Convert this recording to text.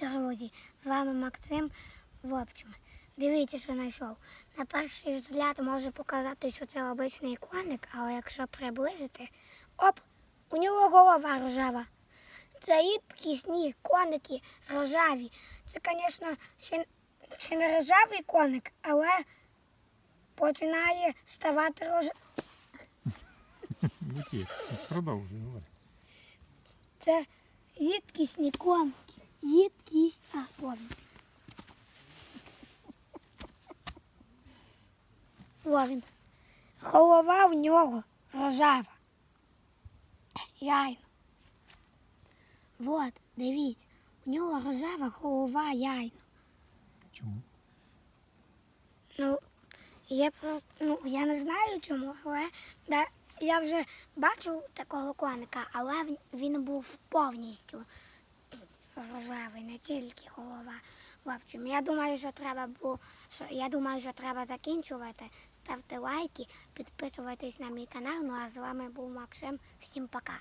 Друзі, з вами Максим в. Дивіться, що знайшов. На перший взгляд може показати, що це обичний коник, але якщо приблизити, оп, у нього голова рожева. Це рідкісні коники рожеві. Це, звісно, ще, ще не рожевий коник, але починає ставати рожевим. Продовжуй, говори. Це рідкісні коники. Рідкість. А, ладно. Во він. Голова в нього рожева. Яйно. Вот, дивіться, у нього рожева голова яйно. Чому? Ну, я про ну я не знаю чому, але да, я вже бачив такого коника, але він був повністю рожевий, не тільки голова. В общем, я думаю, що треба було, що я думаю, що треба закінчувати. Ставте лайки, підписуйтесь на мій канал. Ну а з вами був Максим. Всім пока.